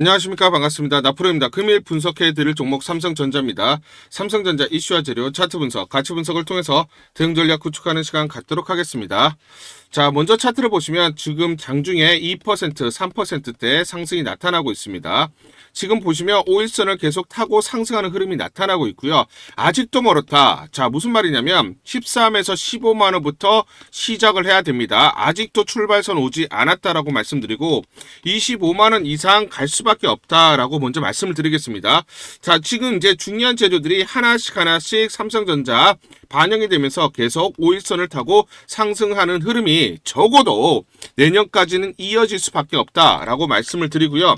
안녕하십니까 반갑습니다. 나프로입니다. 금일 분석해드릴 종목 삼성전자입니다. 삼성전자 이슈와 재료 차트 분석, 가치 분석을 통해서 대응 전략 구축하는 시간 갖도록 하겠습니다. 자 먼저 차트를 보시면 지금 장중에 2% 3%대 상승이 나타나고 있습니다. 지금 보시면 5일선을 계속 타고 상승하는 흐름이 나타나고 있고요. 아직도 멀었다. 자 무슨 말이냐면 13에서 15만 원부터 시작을 해야 됩니다. 아직도 출발선 오지 않았다라고 말씀드리고 25만 원 이상 갈 수밖에 없다라고 먼저 말씀을 드리겠습니다. 자, 지금 이제 중요한 재료들이 하나씩 하나씩 삼성전자 반영이 되면서 계속 5일선을 타고 상승하는 흐름이 적어도 내년까지는 이어질 수밖에 없다라고 말씀을 드리고요.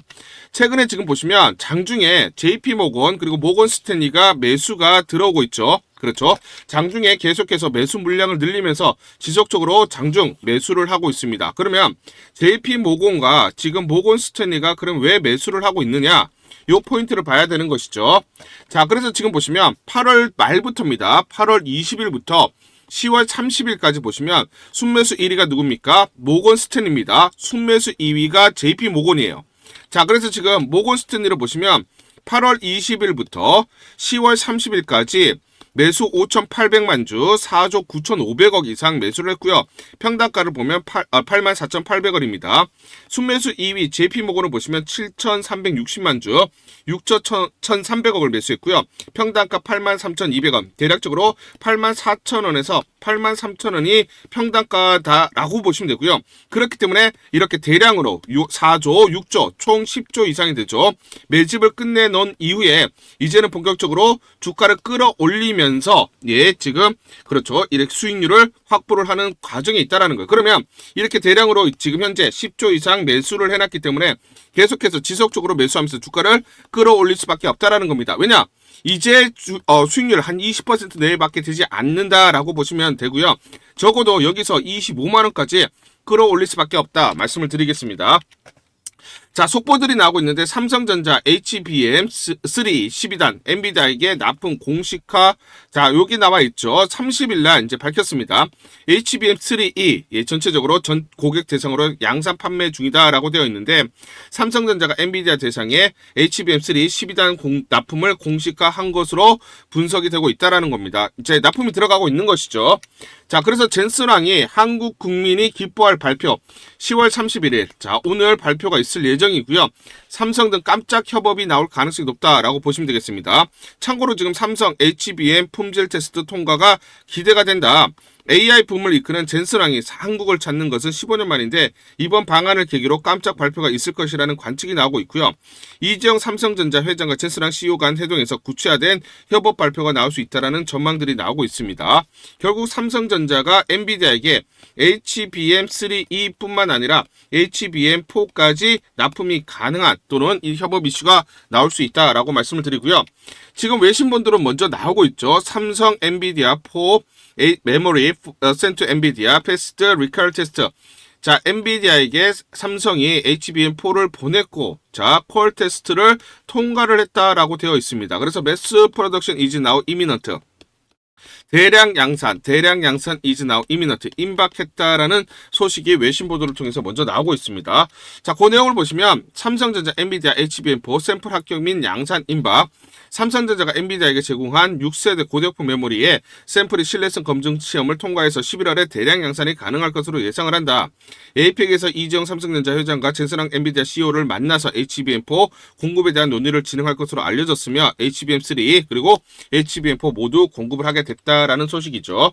최근에 지금 보시면 장중에 JP모건 그리고 모건 스탠리가 매수가 들어오고 있죠. 그렇죠. 장중에 계속해서 매수 물량을 늘리면서 지속적으로 장중 매수를 하고 있습니다. 그러면 JP 모건과 지금 모건 스탠리가 그럼 왜 매수를 하고 있느냐? 요 포인트를 봐야 되는 것이죠. 자, 그래서 지금 보시면 8월 말부터입니다. 8월 20일부터 10월 30일까지 보시면 순매수 1위가 누굽니까? 모건 스탠입니다. 순매수 2위가 JP 모건이에요. 자, 그래서 지금 모건 스탠리를 보시면 8월 20일부터 10월 30일까지 매수 5,800만 주 4조 9,500억 이상 매수를 했고요. 평단가를 보면 8, 아, 84,800원입니다. 순매수 2위 JP모건을 보시면 7,360만 주 6,300억을 매수했고요. 평단가 83,200원. 대략적으로 84,000원에서 83,000원이 평단가다라고 보시면 되고요. 그렇기 때문에 이렇게 대량으로 4조, 6조, 총 10조 이상이 되죠. 매집을 끝내놓은 이후에 이제는 본격적으로 주가를 끌어올리면 서 예, 지금 그렇죠. 이렇게 수익률을 확보를 하는 과정에 있다라는 거예요. 그러면 이렇게 대량으로 지금 현재 10조 이상 매수를 해놨기 때문에 계속해서 지속적으로 매수하면서 주가를 끌어올릴 수밖에 없다라는 겁니다. 왜냐? 이제 주, 어, 수익률 한 20% 내외밖에 되지 않는다라고 보시면 되고요. 적어도 여기서 25만 원까지 끌어올릴 수밖에 없다 말씀을 드리겠습니다. 자, 속보들이 나오고 있는데 삼성전자 HBM3 12단 엔비디아에게 납품 공식화 자, 여기 나와 있죠. 30일 날 이제 밝혔습니다. HBM3E 예, 전체적으로 전 고객 대상으로 양산 판매 중이다라고 되어 있는데 삼성전자가 엔비디아 대상에 HBM3 12단 공, 납품을 공식화한 것으로 분석이 되고 있다라는 겁니다. 이제 납품이 들어가고 있는 것이죠. 자, 그래서 젠스랑이 한국 국민이 기뻐할 발표 10월 31일 자, 오늘 발표가 있을 예정 이고요. 삼성 등 깜짝 협업이 나올 가능성이 높다라고 보시면 되겠습니다. 참고로 지금 삼성 HBM 품질 테스트 통과가 기대가 된다. AI 붐을 이끄는 젠스랑이 한국을 찾는 것은 15년 만인데 이번 방안을 계기로 깜짝 발표가 있을 것이라는 관측이 나오고 있고요. 이재용 삼성전자 회장과 젠스랑 CEO 간 회동에서 구체화된 협업 발표가 나올 수 있다라는 전망들이 나오고 있습니다. 결국 삼성전자가 엔비디아에게 HBM3E뿐만 아니라 HBM4까지 납품이 가능한 또는 이 협업 이슈가 나올 수 있다라고 말씀을 드리고요. 지금 외신본들은 먼저 나오고 있죠. 삼성 엔비디아 4 메모리 센트 엔비디아 패스트 리컬 테스트 자, 엔비디아에게 삼성이 HBM4를 보냈고, 자, 콜 테스트를 통과를 했다라고 되어 있습니다. 그래서 매스 프로덕션 이즈 나우 이미넌트. 대량 양산, 대량 양산 이즈 나우 이미넌트 임박했다라는 소식이 외신 보도를 통해서 먼저 나오고 있습니다. 자, 그 내용을 보시면 삼성전자 엔비디아 HBM4 샘플 합격 및 양산 임박 삼성전자가 엔비디아에게 제공한 6세대 고대역폭 메모리에 샘플이 신뢰성 검증 시험을 통과해서 11월에 대량 양산이 가능할 것으로 예상을 한다. 에이펙에서 이재용 삼성전자 회장과 젠스랑 엔비디아 CEO를 만나서 HBM4 공급에 대한 논의를 진행할 것으로 알려졌으며 HBM3 그리고 HBM4 모두 공급을 하게 됐다 라는 소식이죠.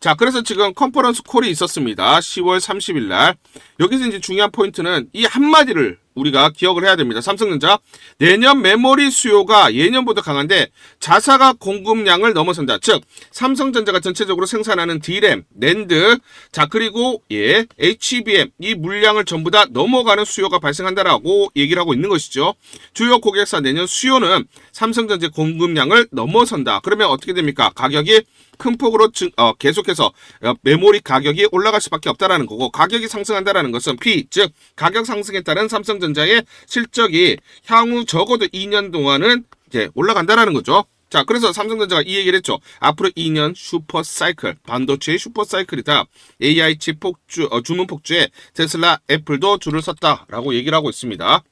자, 그래서 지금 컨퍼런스 콜이 있었습니다. 10월 30일 날. 여기서 이제 중요한 포인트는 이 한마디를 우리가 기억을 해야 됩니다. 삼성전자 내년 메모리 수요가 예년보다 강한데 자사가 공급량을 넘어선다. 즉 삼성전자가 전체적으로 생산하는 D램, 낸드, 자 그리고 예 HBM 이 물량을 전부 다 넘어가는 수요가 발생한다라고 얘기를 하고 있는 것이죠. 주요 고객사 내년 수요는 삼성전자 공급량을 넘어선다. 그러면 어떻게 됩니까? 가격이 큰 폭으로 증, 어, 계속해서 어, 메모리 가격이 올라갈 수밖에 없다라는 거고 가격이 상승한다라는 것은 P 즉 가격 상승에 따른 삼성전자의 실적이 향후 적어도 2년 동안은 이제 올라간다라는 거죠. 자, 그래서 삼성전자가 이 얘기를 했죠. 앞으로 2년 슈퍼 사이클, 반도체의 슈퍼 사이클이다. AI 칩 폭주, 어, 주문 폭주에 테슬라, 애플도 줄을 섰다라고 얘기를 하고 있습니다.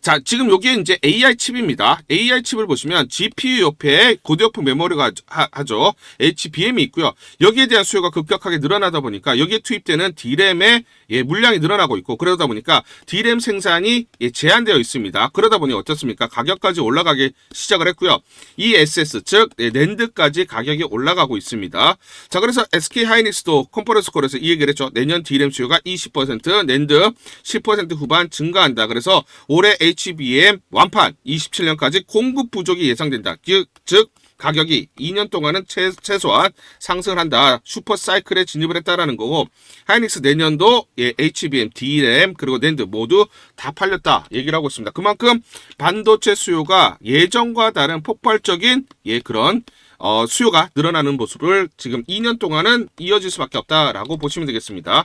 자, 지금 여기에 이제 AI 칩입니다. AI 칩을 보시면 GPU 옆에 고대역폭 메모리가 하, 하죠. HBM이 있고요. 여기에 대한 수요가 급격하게 늘어나다 보니까 여기에 투입되는 D램의 예, 물량이 늘어나고 있고 그러다 보니까 D램 생산이 예, 제한되어 있습니다. 그러다 보니 어떻습니까? 가격까지 올라가기 시작을 했고요. 이 SS 즉 예, 낸드까지 가격이 올라가고 있습니다. 자, 그래서 SK 하이닉스도 컨퍼런스 콜에서 이 얘기를 했죠. 내년 D램 수요가 20% 낸드 10% 후반 증가한다. 그래서 올해 HBM 완판 27년까지 공급 부족이 예상된다. 즉, 즉 가격이 2년 동안은 최, 최소한 상승을 한다. 슈퍼 사이클에 진입을 했다라는 거고 하이닉스 내년도 예, HBM, DRAM 그리고 낸드 모두 다 팔렸다 얘기를 하고 있습니다. 그만큼 반도체 수요가 예전과 다른 폭발적인 예 그런 어, 수요가 늘어나는 모습을 지금 2년 동안은 이어질 수밖에 없다라고 보시면 되겠습니다.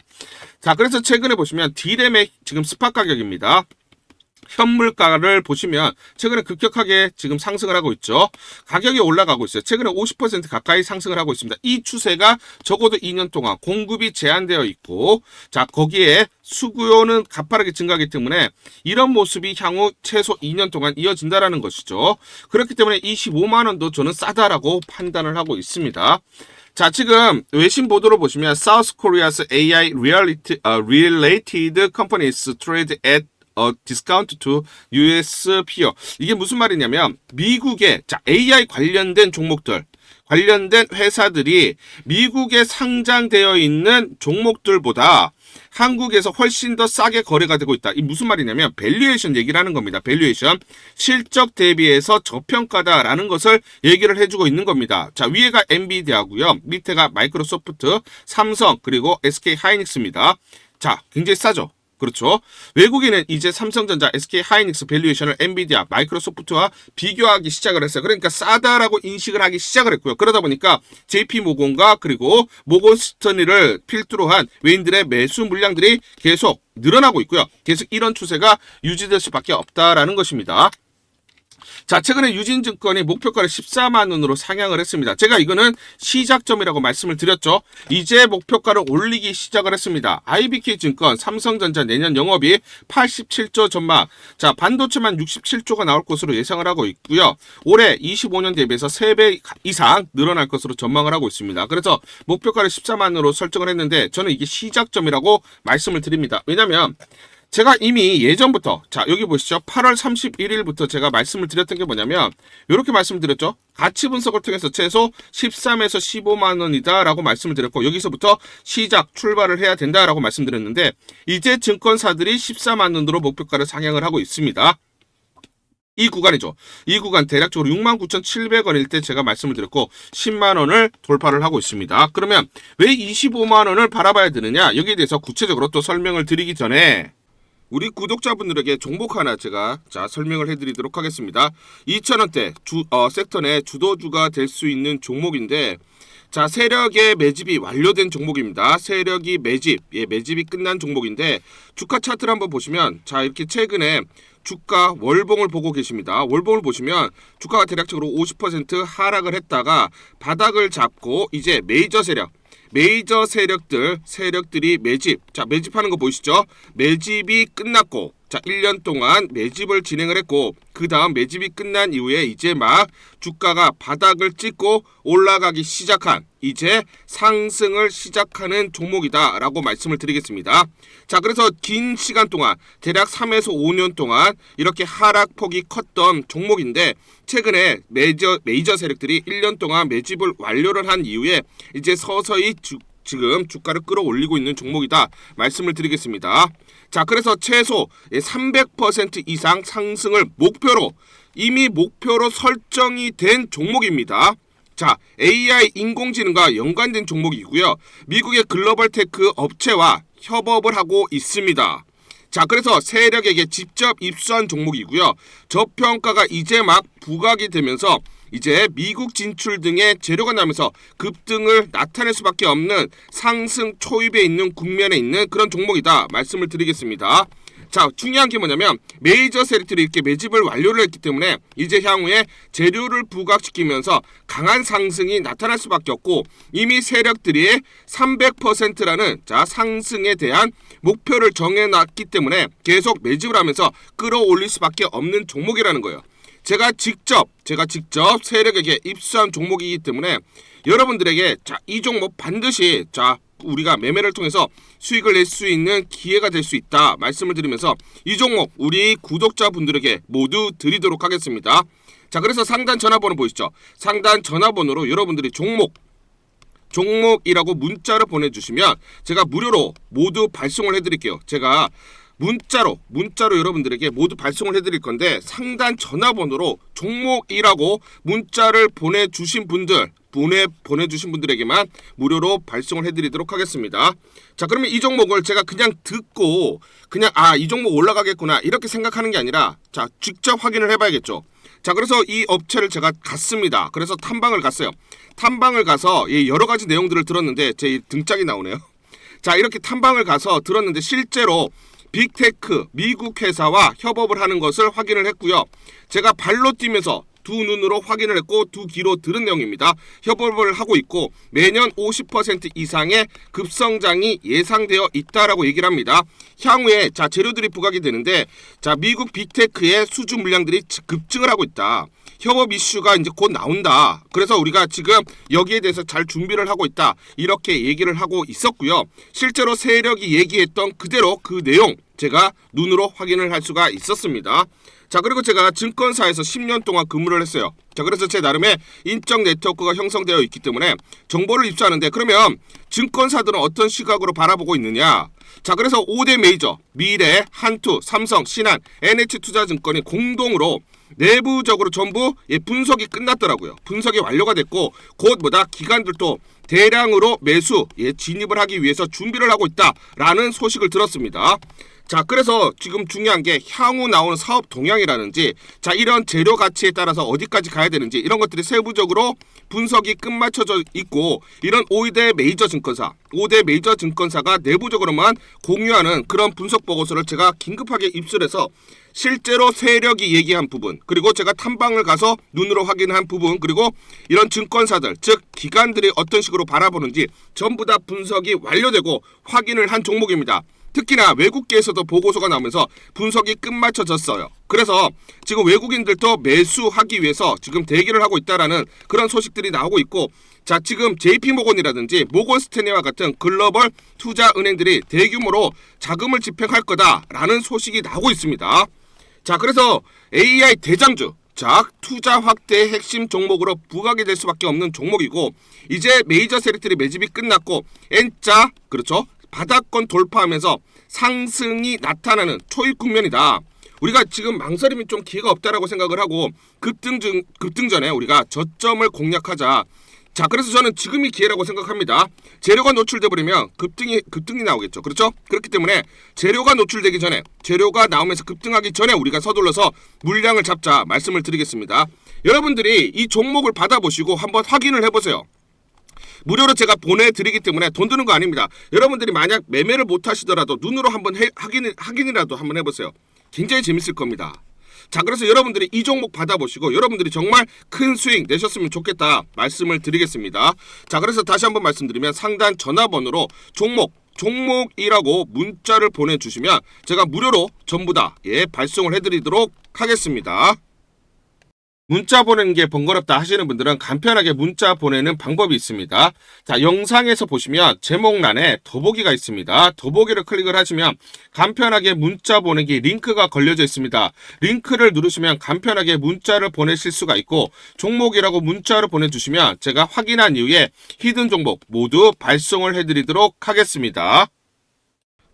자, 그래서 최근에 보시면 D램의 지금 스팟 가격입니다. 현물가를 보시면 최근에 급격하게 지금 상승을 하고 있죠. 가격이 올라가고 있어요. 최근에 50% 가까이 상승을 하고 있습니다. 이 추세가 적어도 2년 동안 공급이 제한되어 있고 자 거기에 수구요는 가파르게 증가하기 때문에 이런 모습이 향후 최소 2년 동안 이어진다라는 것이죠. 그렇기 때문에 25만 원도 저는 싸다라고 판단을 하고 있습니다. 자, 지금 외신 보도로 보시면 South Korea's AI reality, uh, related companies trade at a discount to US peer. 이게 무슨 말이냐면 미국의 자, AI 관련된 종목들 관련된 회사들이 미국에 상장되어 있는 종목들보다 한국에서 훨씬 더 싸게 거래가 되고 있다. 이 무슨 말이냐면 밸류에이션 얘기를 하는 겁니다. 밸류에이션 실적 대비해서 저평가다라는 것을 얘기를 해주고 있는 겁니다. 자 위에가 엔비디아고요. 밑에가 마이크로소프트, 삼성 그리고 SK 하이닉스입니다. 자 굉장히 싸죠. 그렇죠. 외국인은 이제 삼성전자, SK 하이닉스 밸류에이션을 엔비디아, 마이크로소프트와 비교하기 시작을 했어요. 그러니까 싸다라고 인식을 하기 시작을 했고요. 그러다 보니까 JP 모건과 그리고 모건 스터니를 필두로 한 외인들의 매수 물량들이 계속 늘어나고 있고요. 계속 이런 추세가 유지될 수밖에 없다라는 것입니다. 자, 최근에 유진증권이 목표가를 14만 원으로 상향을 했습니다. 제가 이거는 시작점이라고 말씀을 드렸죠. 이제 목표가를 올리기 시작을 했습니다. IBK 증권, 삼성전자 내년 영업이 87조 전망. 자, 반도체만 67조가 나올 것으로 예상을 하고 있고요. 올해 25년 대비해서 3배 이상 늘어날 것으로 전망을 하고 있습니다. 그래서 목표가를 14만 원으로 설정을 했는데 저는 이게 시작점이라고 말씀을 드립니다. 왜냐면 제가 이미 예전부터 자 여기 보시죠 8월 31일부터 제가 말씀을 드렸던 게 뭐냐면 이렇게 말씀드렸죠 가치 분석을 통해서 최소 13에서 15만 원이다 라고 말씀을 드렸고 여기서부터 시작 출발을 해야 된다 라고 말씀드렸는데 이제 증권사들이 14만 원으로 목표가를 상향을 하고 있습니다 이 구간이죠. 이 구간 대략적으로 69,700원일 때 제가 말씀을 드렸고 10만 원을 돌파를 하고 있습니다. 그러면 왜 25만 원을 바라봐야 되느냐? 여기에 대해서 구체적으로 또 설명을 드리기 전에 우리 구독자분들에게 종목 하나 제가 자 설명을 해드리도록 하겠습니다. 2,000원대 주 어, 섹터 내 주도주가 될 수 있는 종목인데 자 세력의 매집이 완료된 종목입니다. 세력이 매집 예 매집이 끝난 종목인데 주가 차트를 한번 보시면 자 이렇게 최근에 주가 월봉을 보고 계십니다. 월봉을 보시면 주가가 대략적으로 50% 하락을 했다가 바닥을 잡고 이제 메이저 세력 메이저 세력들 세력들이 매집 자 매집하는 거 보이시죠? 매집이 끝났고 자 1년 동안 매집을 진행을 했고 그 다음 매집이 끝난 이후에 이제 막 주가가 바닥을 찍고 올라가기 시작한 이제 상승을 시작하는 종목이다 라고 말씀을 드리겠습니다. 자 그래서 긴 시간 동안 대략 3에서 5년 동안 이렇게 하락폭이 컸던 종목인데 최근에 메이저, 메이저 세력들이 1년 동안 매집을 완료를 한 이후에 이제 서서히 주, 지금 주가를 끌어올리고 있는 종목이다 말씀을 드리겠습니다. 자, 그래서 최소 300% 이상 상승을 목표로 이미 목표로 설정이 된 종목입니다. 자, AI 인공지능과 연관된 종목이고요. 미국의 글로벌 테크 업체와 협업을 하고 있습니다. 자, 그래서 세력에게 직접 입수한 종목이고요. 저평가가 이제 막 부각이 되면서 이제 미국 진출 등의 재료가 나면서 급등을 나타낼 수밖에 없는 상승 초입에 있는 국면에 있는 그런 종목이다 말씀을 드리겠습니다. 자, 중요한 게 뭐냐면 메이저 세력들이 이렇게 매집을 완료를 했기 때문에 이제 향후에 재료를 부각시키면서 강한 상승이 나타날 수밖에 없고 이미 세력들이 300%라는 자, 상승에 대한 목표를 정해놨기 때문에 계속 매집을 하면서 끌어올릴 수밖에 없는 종목이라는 거예요. 제가 직접 제가 직접 세력에게 입수한 종목이기 때문에 여러분들에게 자, 이 종목 반드시 자, 우리가 매매를 통해서 수익을 낼 수 있는 기회가 될 수 있다 말씀을 드리면서 이 종목 우리 구독자분들에게 모두 드리도록 하겠습니다. 자, 그래서 상단 전화번호 보이시죠? 상단 전화번호로 여러분들이 종목 종목이라고 문자를 보내주시면 제가 무료로 모두 발송을 해드릴게요. 제가 문자로 문자로 여러분들에게 모두 발송을 해드릴 건데 상단 전화번호로 종목이라고 문자를 보내주신 분들 보내 보내주신 분들에게만 무료로 발송을 해드리도록 하겠습니다. 자 그러면 이 종목을 제가 그냥 듣고 그냥 아 이 종목 올라가겠구나 이렇게 생각하는 게 아니라 자 직접 확인을 해봐야겠죠. 자 그래서 이 업체를 제가 갔습니다. 그래서 탐방을 갔어요. 탐방을 가서 이 여러 가지 내용들을 들었는데 제 등짝이 나오네요. 자 이렇게 탐방을 가서 들었는데 실제로 빅테크 미국 회사와 협업을 하는 것을 확인을 했고요. 제가 발로 뛰면서 두 눈으로 확인을 했고 두 귀로 들은 내용입니다. 협업을 하고 있고 매년 50% 이상의 급성장이 예상되어 있다라고 얘기를 합니다. 향후에 자 재료들이 부각이 되는데 자 미국 빅테크의 수주 물량들이 급증을 하고 있다. 협업 이슈가 이제 곧 나온다. 그래서 우리가 지금 여기에 대해서 잘 준비를 하고 있다. 이렇게 얘기를 하고 있었고요. 실제로 세력이 얘기했던 그대로 그 내용 제가 눈으로 확인을 할 수가 있었습니다. 자 그리고 제가 증권사에서 10년 동안 근무를 했어요. 자 그래서 제 나름의 인적 네트워크가 형성되어 있기 때문에 정보를 입수하는데 그러면 증권사들은 어떤 시각으로 바라보고 있느냐? 자 그래서 5대 메이저 미래, 한투, 삼성, 신한, NH투자증권이 공동으로 내부적으로 전부 예, 분석이 끝났더라고요. 분석이 완료가 됐고 곧 뭐다 기관들도 대량으로 매수 예, 진입을 하기 위해서 준비를 하고 있다라는 소식을 들었습니다. 자, 그래서 지금 중요한 게 향후 나오는 사업 동향이라든지 자, 이런 재료 가치에 따라서 어디까지 가야 되는지 이런 것들이 세부적으로 분석이 끝마쳐져 있고 이런 5대 메이저 증권사, 5대 메이저 증권사가 내부적으로만 공유하는 그런 분석 보고서를 제가 긴급하게 입수해서 실제로 세력이 얘기한 부분 그리고 제가 탐방을 가서 눈으로 확인한 부분 그리고 이런 증권사들 즉 기관들이 어떤 식으로 바라보는지 전부 다 분석이 완료되고 확인을 한 종목입니다. 특히나 외국계에서도 보고서가 나오면서 분석이 끝마쳐졌어요. 그래서 지금 외국인들도 매수하기 위해서 지금 대기를 하고 있다라는 그런 소식들이 나오고 있고 자 지금 JP 모건이라든지 모건 스탠리와 같은 글로벌 투자 은행들이 대규모로 자금을 집행할 거다라는 소식이 나오고 있습니다. 자 그래서 AI 대장주 자 투자 확대의 핵심 종목으로 부각이 될 수밖에 없는 종목이고 이제 메이저 세력들이 매집이 끝났고 N자 그렇죠 바닥권 돌파하면서 상승이 나타나는 초입 국면이다. 우리가 지금 망설임이 좀 기회가 없다라고 생각을 하고 급등 중 급등 전에 우리가 저점을 공략하자. 자, 그래서 저는 지금이 기회라고 생각합니다. 재료가 노출돼 버리면 급등이 급등이 나오겠죠. 그렇죠? 그렇기 때문에 재료가 노출되기 전에 재료가 나오면서 급등하기 전에 우리가 서둘러서 물량을 잡자 말씀을 드리겠습니다. 여러분들이 이 종목을 받아보시고 한번 확인을 해보세요. 무료로 제가 보내드리기 때문에 돈 드는 거 아닙니다. 여러분들이 만약 매매를 못 하시더라도 눈으로 한번 해, 확인, 확인이라도 한번 해보세요. 굉장히 재밌을 겁니다. 자, 그래서 여러분들이 이 종목 받아보시고 여러분들이 정말 큰 수익 내셨으면 좋겠다 말씀을 드리겠습니다. 자, 그래서 다시 한번 말씀드리면 상단 전화번호로 종목 종목이라고 문자를 보내주시면 제가 무료로 전부 다 예, 발송을 해드리도록 하겠습니다. 문자 보내는 게 번거롭다 하시는 분들은 간편하게 문자 보내는 방법이 있습니다. 자, 영상에서 보시면 제목란에 더보기가 있습니다. 더보기를 클릭을 하시면 간편하게 문자 보내기 링크가 걸려져 있습니다. 링크를 누르시면 간편하게 문자를 보내실 수가 있고 종목이라고 문자를 보내주시면 제가 확인한 이후에 히든 종목 모두 발송을 해드리도록 하겠습니다.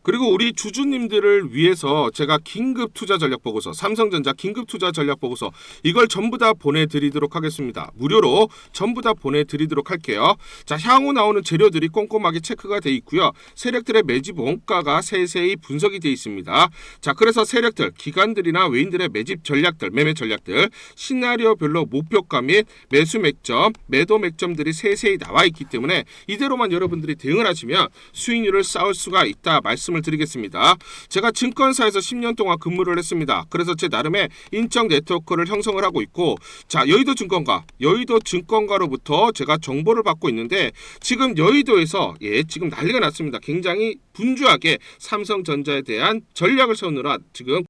그리고 우리 주주님들을 위해서 제가 긴급 투자 전략 보고서, 삼성전자 긴급 투자 전략 보고서 이걸 전부 다 보내드리도록 하겠습니다. 무료로 전부 다 보내드리도록 할게요. 자, 향후 나오는 재료들이 꼼꼼하게 체크가 돼 있고요. 세력들의 매집 원가가 세세히 분석이 돼 있습니다. 자, 그래서 세력들, 기관들이나 외인들의 매집 전략들, 매매 전략들, 시나리오별로 목표가 및 매수 맥점, 매도 맥점들이 세세히 나와 있기 때문에 이대로만 여러분들이 대응을 하시면 수익률을 쌓을 수가 있다 말씀. 말씀을 드리겠습니다. 제가 증권사에서 10년 동안 근무를 했습니다. 그래서 제 나름의 인적 네트워크를 형성을 하고 있고 자 여의도 증권가 여의도 증권가로부터 제가 정보를 받고 있는데 지금 여의도에서 예 지금 난리가 났습니다. 굉장히 분주하게 삼성전자에 대한 전략을 세우느라 지금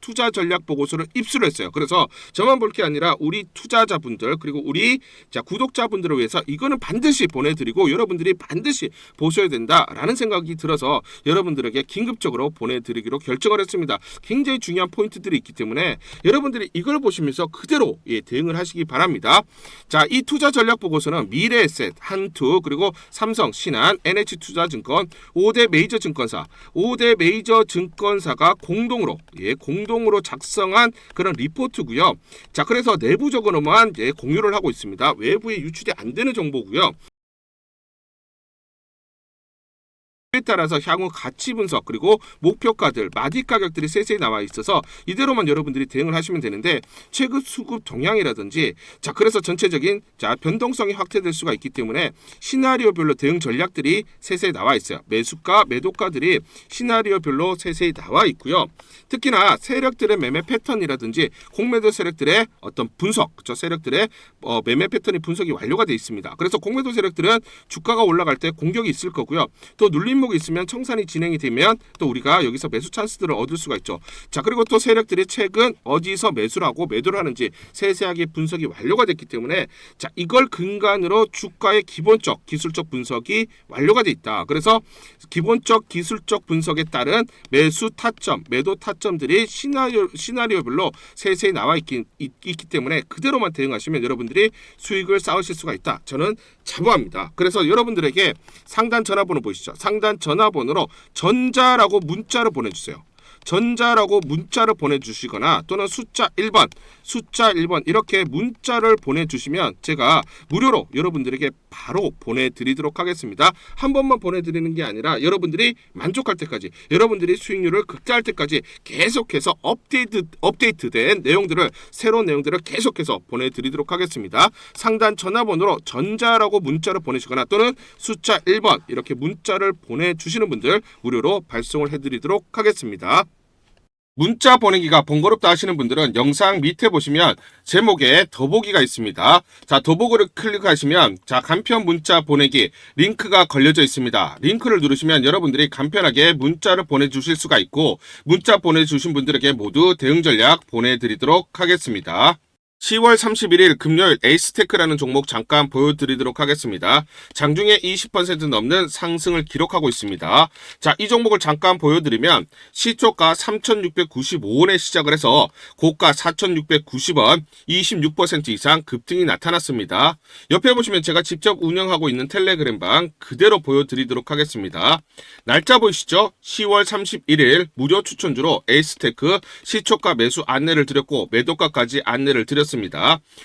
투자 전략 보고서를 입수를 했어요. 그래서 저만 볼 게 아니라 우리 투자자분들 그리고 우리 자 구독자분들을 위해서 이거는 반드시 보내드리고 여러분들이 반드시 보셔야 된다라는 생각이 들어서 여러분들에게 긴급적으로 보내드리기로 결정을 했습니다. 굉장히 중요한 포인트들이 있기 때문에 여러분들이 이걸 보시면서 그대로 예, 대응을 하시기 바랍니다. 자, 이 투자 전략 보고서는 미래에셋, 한투 그리고 삼성, 신한, NH투자증권 5대 메이저 증권사, 5대 메이저 증권사가 공동으로 예, 공 동으로 작성한 그런 리포트고요. 자, 그래서 내부적으로만 예, 공유를 하고 있습니다. 외부에 유출이 안 되는 정보고요. 에 따라서 향후 가치 분석 그리고 목표가들 마디 가격들이 세세히 나와 있어서 이대로만 여러분들이 대응을 하시면 되는데 최근 수급 동향이라든지 자 그래서 전체적인 자 변동성이 확대될 수가 있기 때문에 시나리오별로 대응 전략들이 세세히 나와 있어요. 매수가 매도가들이 시나리오별로 세세히 나와 있고요. 특히나 세력들의 매매 패턴이라든지 공매도 세력들의 어떤 분석 그죠 세력들의 어, 매매 패턴이 분석이 완료가 돼 있습니다. 그래서 공매도 세력들은 주가가 올라갈 때 공격이 있을 거고요. 또 눌림 목이 있으면 청산이 진행이 되면 또 우리가 여기서 매수 찬스들을 얻을 수가 있죠. 자 그리고 또 세력들이 최근 어디서 매수를 하고 매도를 하는지 세세하게 분석이 완료가 됐기 때문에 자 이걸 근간으로 주가의 기본적 기술적 분석이 완료가 돼 있다. 그래서 기본적 기술적 분석에 따른 매수 타점, 매도 타점들이 시나리오 시나리오별로 세세히 나와 있기, 있, 있기 때문에 그대로만 대응하시면 여러분들이 수익을 쌓으실 수가 있다. 저는 자부합니다. 그래서 여러분들에게 상단 전화번호 보이시죠? 상단 전화번호로 전자라고 문자를 보내주세요. 전자라고 문자를 보내주시거나 또는 숫자 1번, 숫자 1번 이렇게 문자를 보내주시면 제가 무료로 여러분들에게 바로 보내드리도록 하겠습니다. 한 번만 보내드리는 게 아니라 여러분들이 만족할 때까지, 여러분들이 수익률을 극대화할 때까지 계속해서 업데이트, 업데이트된 내용들을, 새로운 내용들을 계속해서 보내드리도록 하겠습니다. 상단 전화번호로 전자라고 문자를 보내시거나 또는 숫자 1번 이렇게 문자를 보내주시는 분들 무료로 발송을 해드리도록 하겠습니다. 문자 보내기가 번거롭다 하시는 분들은 영상 밑에 보시면 제목에 더보기가 있습니다. 자, 더보기를 클릭하시면 자, 간편 문자 보내기 링크가 걸려져 있습니다. 링크를 누르시면 여러분들이 간편하게 문자를 보내주실 수가 있고 문자 보내주신 분들에게 모두 대응 전략 보내드리도록 하겠습니다. 10월 31일 금요일 에이스테크라는 종목 잠깐 보여드리도록 하겠습니다. 장중에 20% 넘는 상승을 기록하고 있습니다. 자, 이 종목을 잠깐 보여드리면 시초가 3,695원에 시작을 해서 고가 4,690원 26% 이상 급등이 나타났습니다. 옆에 보시면 제가 직접 운영하고 있는 텔레그램 방 그대로 보여드리도록 하겠습니다. 날짜 보이시죠? 10월 31일 무료 추천주로 에이스테크 시초가 매수 안내를 드렸고 매도가까지 안내를 드렸습니다.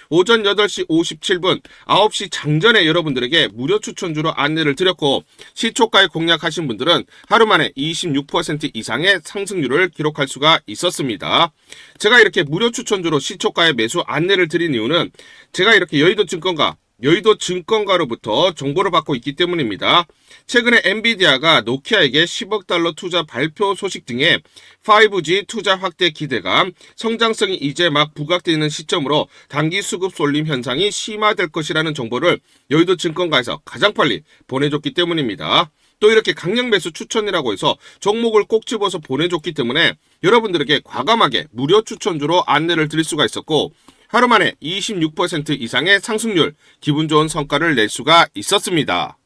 오전 8시 57분 9시 장전에 여러분들에게 무료 추천주로 안내를 드렸고 시초가에 공략하신 분들은 하루 만에 26% 이상의 상승률을 기록할 수가 있었습니다. 제가 이렇게 무료 추천주로 시초가에 매수 안내를 드린 이유는 제가 이렇게 여의도 증권가 여의도 증권가로부터 정보를 받고 있기 때문입니다. 최근에 엔비디아가 노키아에게 10억 달러 투자 발표 소식 등의 5G 투자 확대 기대감, 성장성이 이제 막 부각되는 시점으로 단기 수급 쏠림 현상이 심화될 것이라는 정보를 여의도 증권가에서 가장 빨리 보내줬기 때문입니다. 또 이렇게 강력 매수 추천이라고 해서 종목을 꼭 집어서 보내줬기 때문에 여러분들에게 과감하게 무료 추천주로 안내를 드릴 수가 있었고 하루 만에 26% 이상의 상승률, 기분 좋은 성과를 낼 수가 있었습니다.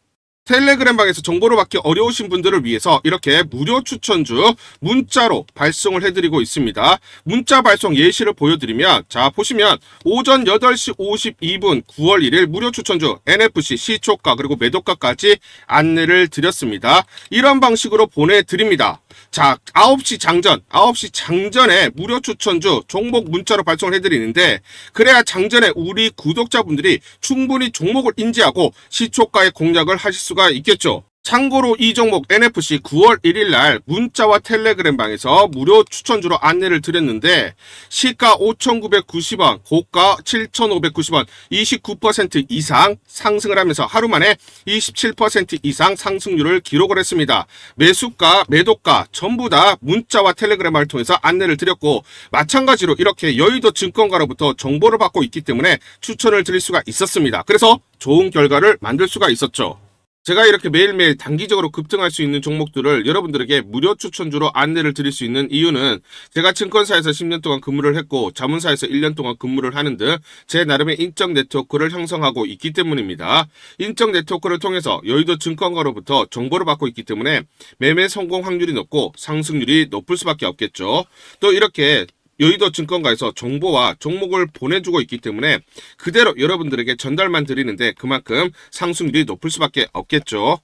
텔레그램 방에서 정보를 받기 어려우신 분들을 위해서 이렇게 무료 추천주 문자로 발송을 해드리고 있습니다. 문자 발송 예시를 보여드리면 자 보시면 오전 8시 52분 9월 1일 무료 추천주 NFC 시초가 그리고 매도가까지 안내를 드렸습니다. 이런 방식으로 보내드립니다. 자 9시 장전 9시 장전에 무료 추천주 종목 문자로 발송을 해드리는데 그래야 장전에 우리 구독자분들이 충분히 종목을 인지하고 시초가의 공략을 하실 수가 있겠죠. 참고로 이 종목 NFC 9월 1일 날 문자와 텔레그램 방에서 무료 추천주로 안내를 드렸는데 시가 5,990원, 고가 7,590원, 29% 이상 상승을 하면서 하루 만에 27% 이상 상승률을 기록을 했습니다. 매수가, 매도가 전부 다 문자와 텔레그램을 통해서 안내를 드렸고 마찬가지로 이렇게 여의도 증권가로부터 정보를 받고 있기 때문에 추천을 드릴 수가 있었습니다. 그래서 좋은 결과를 만들 수가 있었죠. 제가 이렇게 매일매일 단기적으로 급등할 수 있는 종목들을 여러분들에게 무료 추천주로 안내를 드릴 수 있는 이유는 제가 증권사에서 10년 동안 근무를 했고 자문사에서 1년 동안 근무를 하는 등 제 나름의 인적 네트워크를 형성하고 있기 때문입니다. 인적 네트워크를 통해서 여의도 증권가로부터 정보를 받고 있기 때문에 매매 성공 확률이 높고 상승률이 높을 수밖에 없겠죠. 또 이렇게 여의도 증권가에서 정보와 종목을 보내주고 있기 때문에 그대로 여러분들에게 전달만 드리는데 그만큼 상승률이 높을 수밖에 없겠죠.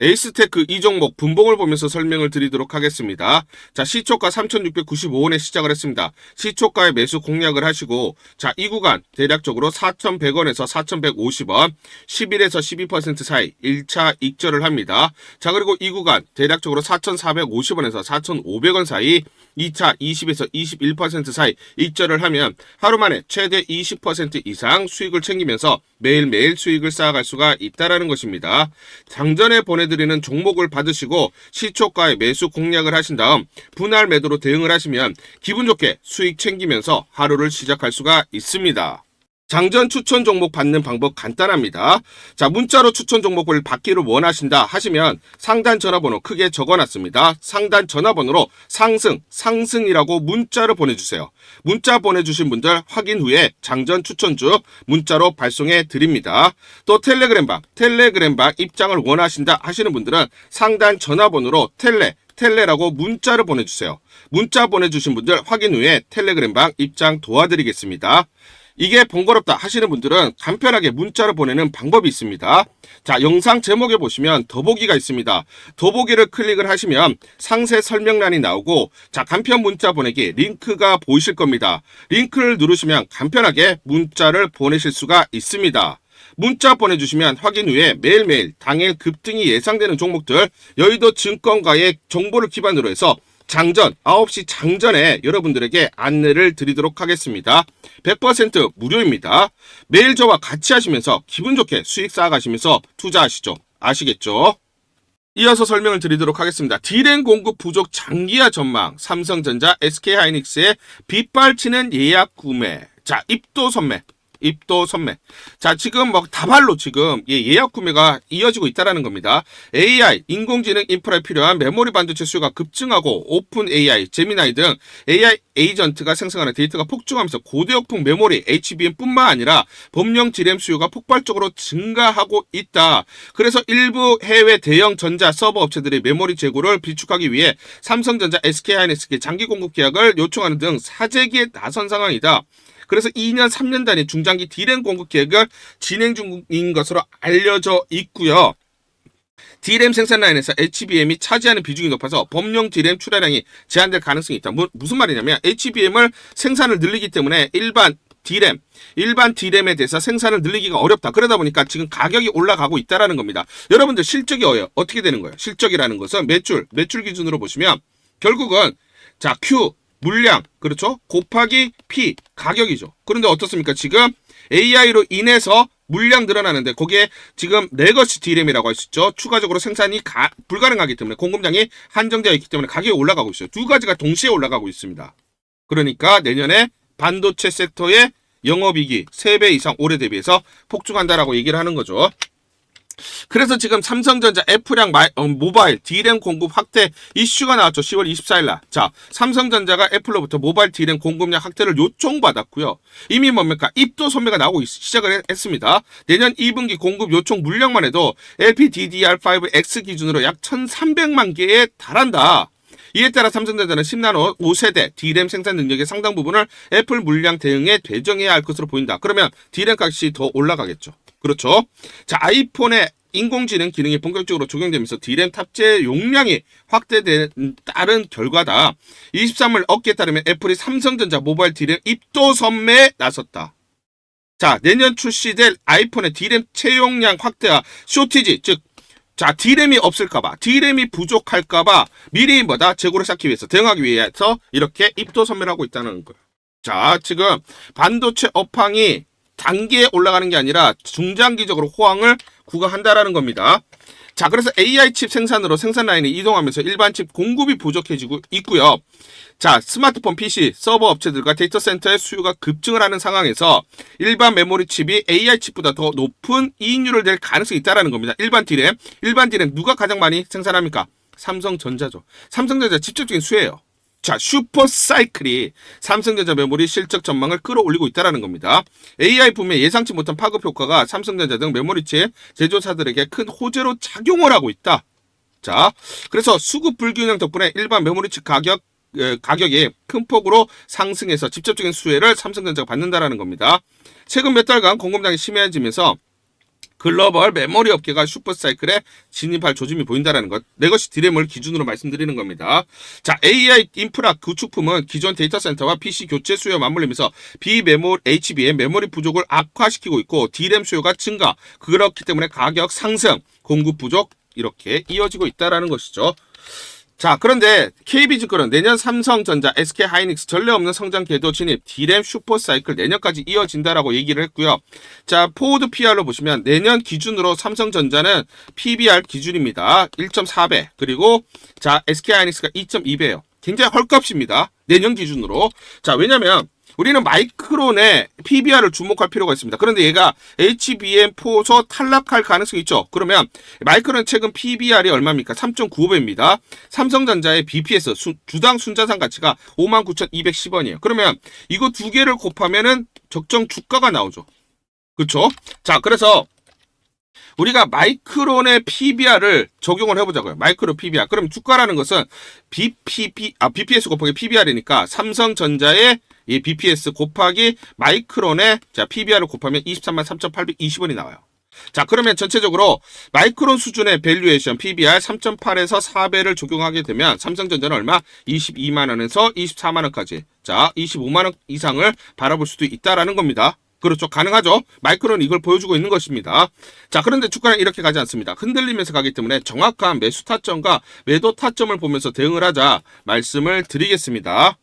에이스테크 이 종목 분봉을 보면서 설명을 드리도록 하겠습니다. 자, 시초가 3,695원에 시작을 했습니다. 시초가에 매수 공략을 하시고, 자, 이 구간 대략적으로 4,100원에서 4,150원, 11에서 12% 사이 1차 익절을 합니다. 자, 그리고 이 구간 대략적으로 4,450원에서 4,500원 사이 2차 20에서 21% 사이 익절을 하면 하루 만에 최대 20% 이상 수익을 챙기면서 매일매일 수익을 쌓아갈 수가 있다라는 것입니다. 장전에 보내 드리는 종목을 받으시고 시초가에 매수 공략을 하신 다음 분할 매도로 대응을 하시면 기분 좋게 수익 챙기면서 하루를 시작할 수가 있습니다. 장전 추천 종목 받는 방법 간단합니다. 자, 문자로 추천 종목을 받기를 원하신다 하시면 상단 전화번호 크게 적어놨습니다. 상단 전화번호로 상승, 상승이라고 문자를 보내주세요. 문자 보내주신 분들 확인 후에 장전 추천주 문자로 발송해 드립니다. 또 텔레그램방, 텔레그램방 입장을 원하신다 하시는 분들은 상단 전화번호로 텔레, 텔레라고 문자를 보내주세요. 문자 보내주신 분들 확인 후에 텔레그램방 입장 도와드리겠습니다. 이게 번거롭다 하시는 분들은 간편하게 문자를 보내는 방법이 있습니다. 자, 영상 제목에 보시면 더보기가 있습니다. 더보기를 클릭을 하시면 상세 설명란이 나오고 자, 간편 문자 보내기 링크가 보이실 겁니다. 링크를 누르시면 간편하게 문자를 보내실 수가 있습니다. 문자 보내주시면 확인 후에 매일매일 당일 급등이 예상되는 종목들 여의도 증권가의 정보를 기반으로 해서 장전 9시 장전에 여러분들에게 안내를 드리도록 하겠습니다. 100% 무료입니다. 매일 저와 같이 하시면서 기분 좋게 수익 쌓아가시면서 투자하시죠. 아시겠죠? 이어서 설명을 드리도록 하겠습니다. 디램 공급 부족 장기화 전망, 삼성전자, SK하이닉스의 빗발치는 예약 구매, 자 입도 선매, 입도 선매. 자, 지금 뭐 다발로 지금 예, 예약 구매가 이어지고 있다라는 겁니다. AI, 인공지능 인프라에 필요한 메모리 반도체 수요가 급증하고 오픈 AI, 제미나이 등 AI 에이전트가 생성하는 데이터가 폭증하면서 고대역풍 메모리 HBM뿐만 아니라 범용 디램 수요가 폭발적으로 증가하고 있다. 그래서 일부 해외 대형 전자 서버 업체들이 메모리 재고를 비축하기 위해 삼성전자, SK하이닉스께 장기 공급 계약을 요청하는 등 사재기에 나선 상황이다. 그래서 2년, 3년 단위 중장기 디램 공급 계획을 진행 중인 것으로 알려져 있고요. 디램 생산 라인에서 HBM이 차지하는 비중이 높아서 범용 디램 출하량이 제한될 가능성이 있다. 뭐, 무슨 말이냐면 HBM을 생산을 늘리기 때문에 일반 디램, 일반 디램에 대해서 생산을 늘리기가 어렵다. 그러다 보니까 지금 가격이 올라가고 있다라는 겁니다. 여러분들 실적이 어요. 어떻게 되는 거예요? 실적이라는 것은 매출, 매출 기준으로 보시면 결국은 자, Q 물량 그렇죠? 곱하기 P 가격이죠. 그런데 어떻습니까? 지금 AI로 인해서 물량 늘어나는데 거기에 지금 레거시 디램이라고 할 수 있죠. 추가적으로 생산이 가, 불가능하기 때문에 공급량이 한정되어 있기 때문에 가격이 올라가고 있어요. 두 가지가 동시에 올라가고 있습니다. 그러니까 내년에 반도체 섹터의 영업이익이 3배 이상 올해 대비해서 폭증한다라고 얘기를 하는 거죠. 그래서 지금 삼성전자 F량 마, 어, 모바일 D램 공급 확대 이슈가 나왔죠. 10월 24일 날. 자, 삼성전자가 애플로부터 모바일 D램 공급량 확대를 요청받았고요. 이미 뭡니까? 입도 선매가 나오고 있, 시작을 했습니다. 내년 2분기 공급 요청 물량만 해도 LPDDR5X 기준으로 약 1,300만 개에 달한다. 이에 따라 삼성전자는 10나노 5세대 D램 생산 능력의 상당 부분을 애플 물량 대응에 배정해야 할 것으로 보인다. 그러면 D램 값이 더 올라가겠죠. 그렇죠. 자, 아이폰에 인공지능 기능이 본격적으로 적용되면서 D램 탑재 용량이 확대된 따른 결과다. 23일 업계에 따르면 애플이 삼성전자 모바일 D램 입도 선매에 나섰다. 자, 내년 출시될 아이폰의 D램 채용량 확대와 쇼티지, 즉 자, D램이 없을까봐, D램이 부족할까봐 미리 뭐다 재고를 쌓기 위해서 대응하기 위해서 이렇게 입도 선멸하고 있다는 거예요. 자, 지금 반도체 업황이 단계에 올라가는 게 아니라 중장기적으로 호황을 구가한다라는 겁니다. 자, 그래서 AI 칩 생산으로 생산 라인이 이동하면서 일반 칩 공급이 부족해지고 있고요. 자, 스마트폰, PC, 서버 업체들과 데이터 센터의 수요가 급증을 하는 상황에서 일반 메모리 칩이 AI 칩보다 더 높은 이익률을 낼 가능성이 있다라는 겁니다. 일반 D램, 일반 D램 누가 가장 많이 생산합니까? 삼성전자죠. 삼성전자 직접적인 수혜예요. 자, 슈퍼 사이클이 삼성전자 메모리 실적 전망을 끌어올리고 있다는 겁니다. AI 붐의 예상치 못한 파급 효과가 삼성전자 등 메모리칩 제조사들에게 큰 호재로 작용을 하고 있다. 자, 그래서 수급 불균형 덕분에 일반 메모리칩 가격 에, 가격이 큰 폭으로 상승해서 직접적인 수혜를 삼성전자가 받는다라는 겁니다. 최근 몇 달간 공급량이 심해지면서 글로벌 메모리 업계가 슈퍼사이클에 진입할 조짐이 보인다는 것. 내 것이 디램을 기준으로 말씀드리는 겁니다. 자, AI 인프라 구축품은 기존 데이터 센터와 PC 교체 수요와 맞물리면서 비메모 HB의 메모리 부족을 악화시키고 있고 디램 수요가 증가. 그렇기 때문에 가격 상승, 공급 부족 이렇게 이어지고 있다라는 것이죠. 자, 그런데 KB증권은 내년 삼성전자, SK하이닉스 전례 없는 성장 궤도 진입, D램 슈퍼사이클 내년까지 이어진다라고 얘기를 했고요. 자, 포워드 PR로 보시면 내년 기준으로 삼성전자는 PBR 기준입니다. 1.4배. 그리고 자, SK하이닉스가 2.2배예요. 굉장히 헐값입니다. 내년 기준으로. 자, 왜냐면 우리는 마이크론의 PBR을 주목할 필요가 있습니다. 그런데 얘가 HBM4서 탈락할 가능성이 있죠. 그러면 마이크론 최근 PBR이 얼마입니까? 3.95배입니다. 삼성전자의 BPS 수- 주당 순자산 가치가 59,210원이에요. 그러면 이거 두 개를 곱하면은 적정 주가가 나오죠. 그렇죠? 자, 그래서 우리가 마이크론의 PBR을 적용을 해보자고요. 마이크로 PBR. 그럼 주가라는 것은 BPP, 아, BPS 곱하기 PBR이니까 삼성전자의 이 BPS 곱하기 마이크론의 자, PBR을 곱하면 23만 3,820원이 나와요. 자, 그러면 전체적으로 마이크론 수준의 밸류에이션 PBR 3.8에서 4배를 적용하게 되면 삼성전자는 얼마? 22만 원에서 24만 원까지. 자, 25만 원 이상을 바라볼 수도 있다라는 겁니다. 그렇죠. 가능하죠. 마이크론 이걸 보여주고 있는 것입니다. 자, 그런데 주가는 이렇게 가지 않습니다. 흔들리면서 가기 때문에 정확한 매수 타점과 매도 타점을 보면서 대응을 하자 말씀을 드리겠습니다.